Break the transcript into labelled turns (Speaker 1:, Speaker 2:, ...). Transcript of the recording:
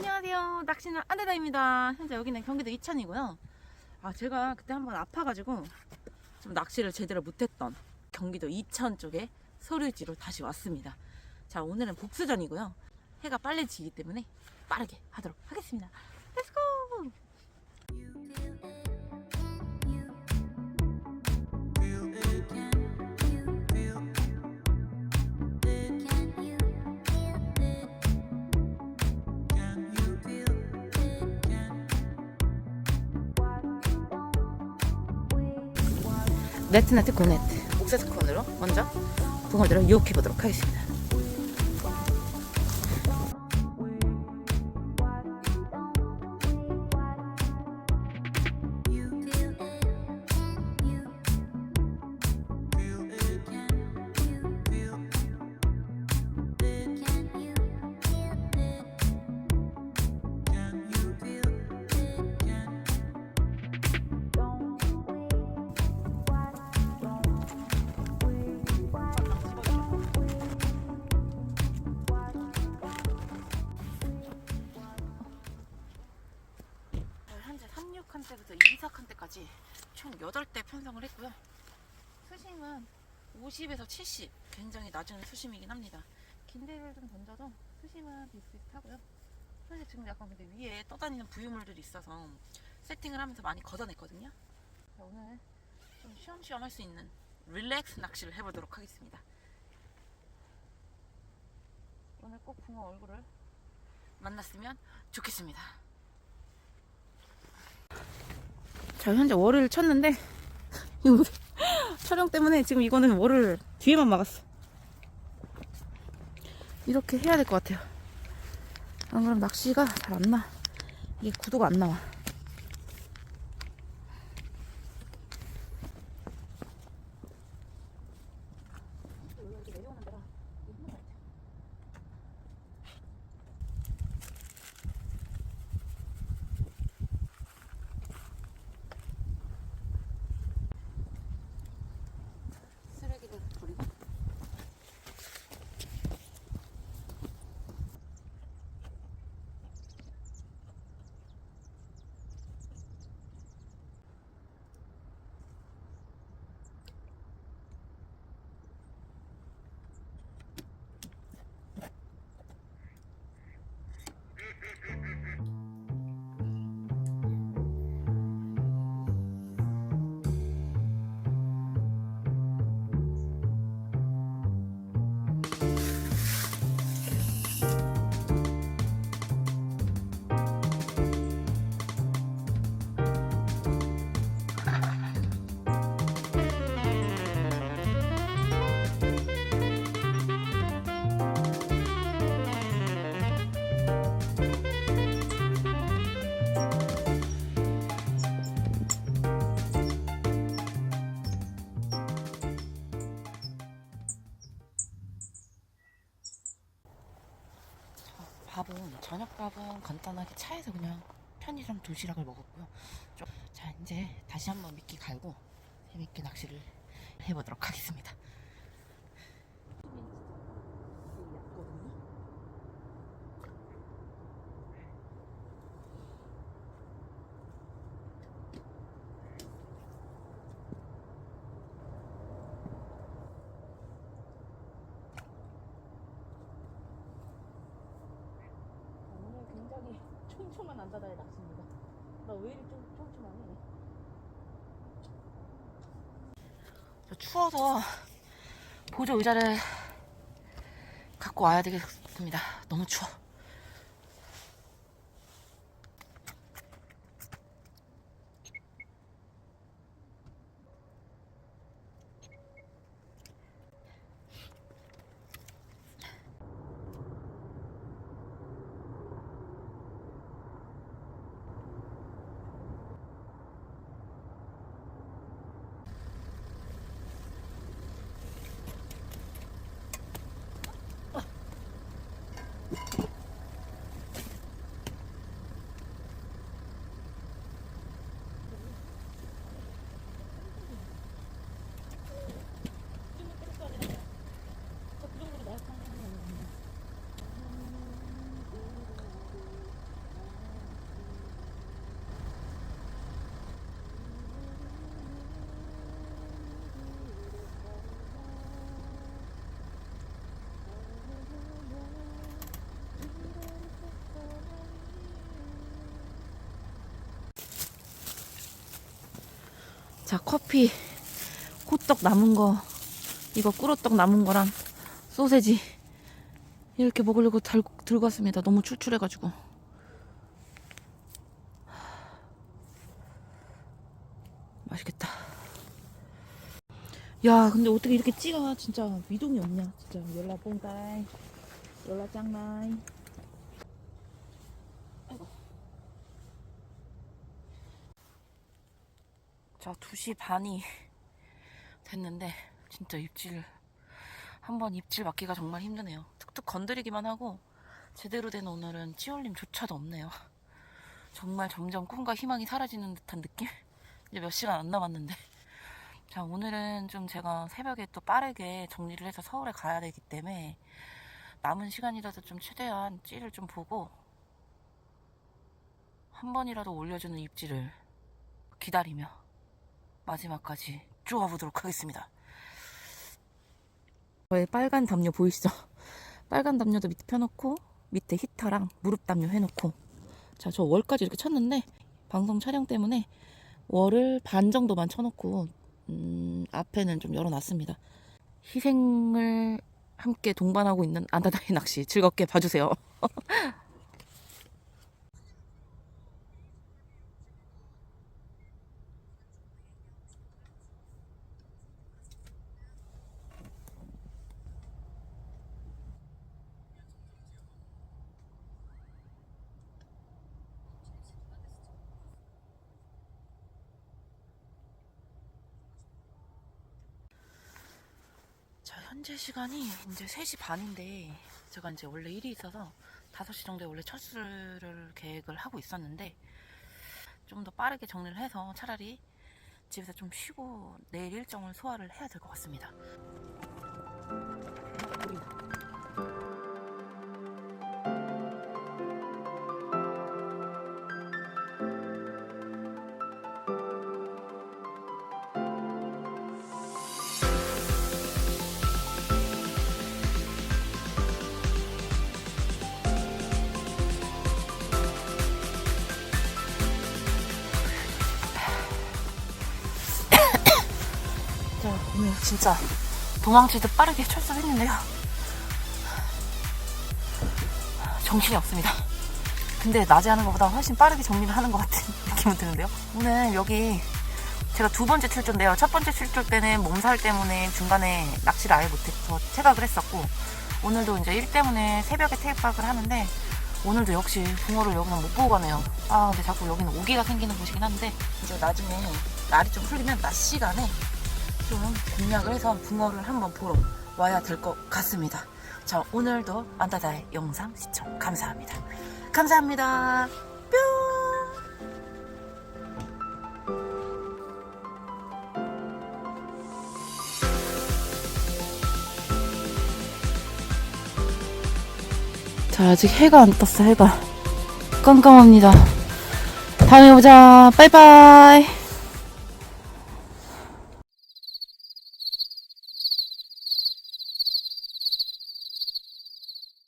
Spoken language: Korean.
Speaker 1: 안녕하세요. 낚시는 안대다입니다. 현재 여기는 경기도 이천이고요. 아, 제가 그때 한번 아파가지고 좀 낚시를 제대로 못했던 경기도 이천 쪽에 소류지로 다시 왔습니다. 자, 오늘은 복수전이고요. 해가 빨리 지기 때문에 빠르게 하도록 하겠습니다. 렛츠고! 네트 네트 고네트 옥세스콘으로 먼저 붕어들을 유혹해 보도록 하겠습니다. 36칸대부터 24칸대까지 총 8대 편성을 했고요. 수심은 50에서 70 굉장히 낮은 수심이긴 합니다. 긴 데를 좀 던져도 수심은 비슷비슷하고요. 사실 지금 약간 근데 위에 떠다니는 부유물들이 있어서 세팅을 하면서 많이 걷어냈거든요. 자, 오늘 좀 쉬엄쉬엄 할 수 있는 릴렉스 낚시를 해보도록 하겠습니다. 오늘 꼭 붕어 얼굴을 만났으면 좋겠습니다. 자 현재 월을 쳤는데 촬영 때문에 지금 이거는 월을 뒤에만 막았어. 이렇게 해야 될 것 같아요. 안 그럼 낚시가 잘 안 나. 이게 구도가 안 나와 밥은 저녁 밥은 간단하게 차에서 그냥 편의점 도시락을 먹었고요. 좀- 자 이제 다시 한번 미끼 갈고 재밌게 낚시를 해보도록 하겠습니다. 오늘 굉장히 촘촘한 남자다의 낚시입니다. 나 왜 이리 좀 촘촘하니? 저 추워서 보조 의자를 갖고 와야 되겠습니다. 너무 추워. Thank you. 자, 커피, 호떡 남은 거, 이거 꿀호떡 남은 거랑 소세지 이렇게 먹으려고 달, 들고 왔습니다. 너무 출출해가지고. 맛있겠다. 야, 근데 어떻게 이렇게 찌가? 진짜 미동이 없냐? 진짜 연락 뽕따이, 연락 짱나이. 아이고. 자, 2시 반이 됐는데 진짜 입질 한번 입질 맞기가 정말 힘드네요. 툭툭 건드리기만 하고 제대로 된 오늘은 찌올림조차도 없네요. 정말 점점 꿈과 희망이 사라지는 듯한 느낌? 이제 몇 시간 안 남았는데. 자, 오늘은 좀 제가 새벽에 또 빠르게 정리를 해서 서울에 가야 되기 때문에 남은 시간이라도 좀 최대한 찌를 좀 보고 한 번이라도 올려주는 입질을 기다리며 마지막까지 쪼아보도록 하겠습니다. 저의 빨간 담요 보이시죠? 빨간 담요도 밑에 펴놓고 밑에 히터랑 무릎 담요 해놓고 자 저 월까지 이렇게 쳤는데 방송 촬영 때문에 월을 반 정도만 쳐놓고 음, 앞에는 좀 열어놨습니다. 희생을 함께 동반하고 있는 안다다이 낚시 즐겁게 봐주세요. 현재 시간이 이제 3시 반인데, 제가 이제 원래 일이 있어서 5시 정도에 원래 철수를 계획을 하고 있었는데, 좀 더 빠르게 정리를 해서 차라리 집에서 좀 쉬고 내일 일정을 소화를 해야 될 것 같습니다. 자, 오늘 진짜 도망치듯 빠르게 철수했는데요. 정신이 없습니다. 근데 낮에 하는 것보다 훨씬 빠르게 정리를 하는 것 같은 느낌은 드는데요. 오늘 여기 제가 두 번째 출조인데요. 첫 번째 출조 때는 몸살 때문에 중간에 낚시를 아예 못해서 퇴각을 했었고 오늘도 이제 일 때문에 새벽에 퇴각을 하는데 오늘도 역시 붕어를 여기는 못 보고 가네요. 아 근데 자꾸 여기는 오기가 생기는 곳이긴 한데 이제 나중에 날이 좀 풀리면 낮 시간에 좀 공략을 해서 붕어를 한번 보러 와야 될 것 같습니다. 자, 오늘도 안다다의 영상 시청 감사합니다. 감사합니다. 뿅! 자, 아직 해가 안 떴어, 해가. 깜깜합니다. 다음에 보자. 빠이빠이.